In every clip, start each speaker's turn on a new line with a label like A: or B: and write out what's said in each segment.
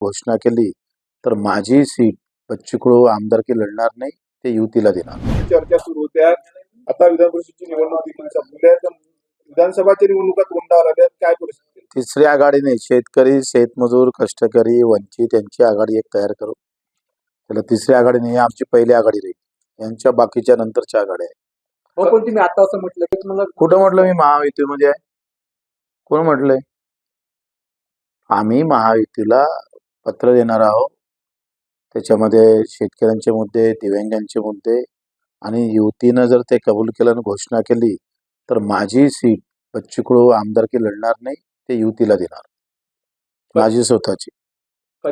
A: घोषणा केली तर माझी सीट बच्चू कडू आमदारकी लढणार नाही ते युतीला देणार.
B: चर्चा सुरू होत्या आता विधान परिषदेची निवडणूक विधानसभाच्या निवडणुका तोंडावर आल्या. काय परिस्थिती
A: तिसरी आघाडीने शेतकरी शेतमजूर कष्टकरी वंचित यांची आघाडी एक तयार करू. त्याला तिसरी आघाडी नाही आमची पहिली आघाडी राहील. यांच्या बाकीच्या नंतरच्या आघाड्या आहे
C: हो पण तुम्ही आता असं म्हटलं की तुम्हाला
A: कुठं म्हटलं मी? महायुतीमध्ये आहे. कोण म्हटलंय? आम्ही महायुतीला पत्र देणार आहोत. त्याच्यामध्ये शेतकऱ्यांचे मुद्दे दिव्यांगांचे मुद्दे आणि युतीनं जर ते कबूल केलं आणि घोषणा केली तर माझी सीट बच्चू कडू आमदारकी लढणार नाही ते युतीला देणार. माझी स्वतःची.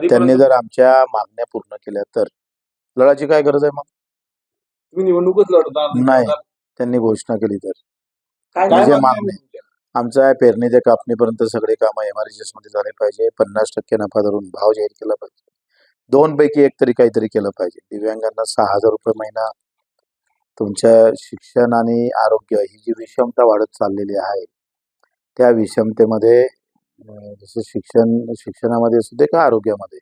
A: त्यांनी जर आमच्या मागण्या पूर्ण केल्या तर लढायची काय गरज आहे मग?
B: निवडणूकच लढणार
A: नाही. त्यांनी घोषणा केली तर.
C: काय
B: काय आमचा आहे
A: आमचं आहे पेरणी ते कापणीपर्यंत सगळे कामं एमआरजीएसमध्ये झाले पाहिजे. पन्नास टक्के नफा धरून भाव जाहीर केला पाहिजे. दोन पैकी एक तरी काहीतरी केलं पाहिजे. दिव्यांगांना सहा हजार रुपये महिना तुमच्या शिक्षण आणि आरोग्य ही जी विषमता वाढत चाललेली आहे त्या विषमतेमध्ये जसं शिक्षण शिक्षणामध्ये असू दे का आरोग्यामध्ये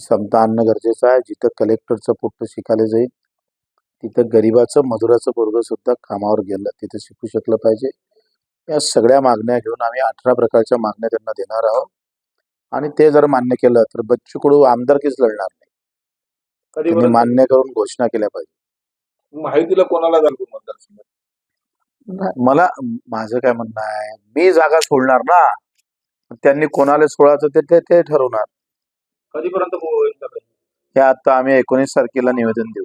A: समता आणणं गरजेचं आहे. जिथं कलेक्टरचं पोट्ट शिकायला जाईल तिथं गरिबाचं मजुराचं पोरगं सुद्धा कामावर गेलं तिथं शिकू शकलं पाहिजे. या सगळ्या मागण्या घेऊन आम्ही अठरा प्रकारच्या मागण्या त्यांना देणार आहोत. आणि ते जर मान्य केलं तर बच्चू कडू आमदारकीच लढणार नाही. त्यांनी? मान्य करून घोषणा केल्या पाहिजे.
B: माहितीला कोणाला मतदारसंघात?
A: मला माझं काय म्हणणं आहे मी जागा सोडणार ना. त्यांनी कोणाला सोडायचं ते ते- ते ठरवणार.
B: कधीपर्यंत?
A: हे आता आम्ही एकोणीस तारखेला निवेदन देऊ.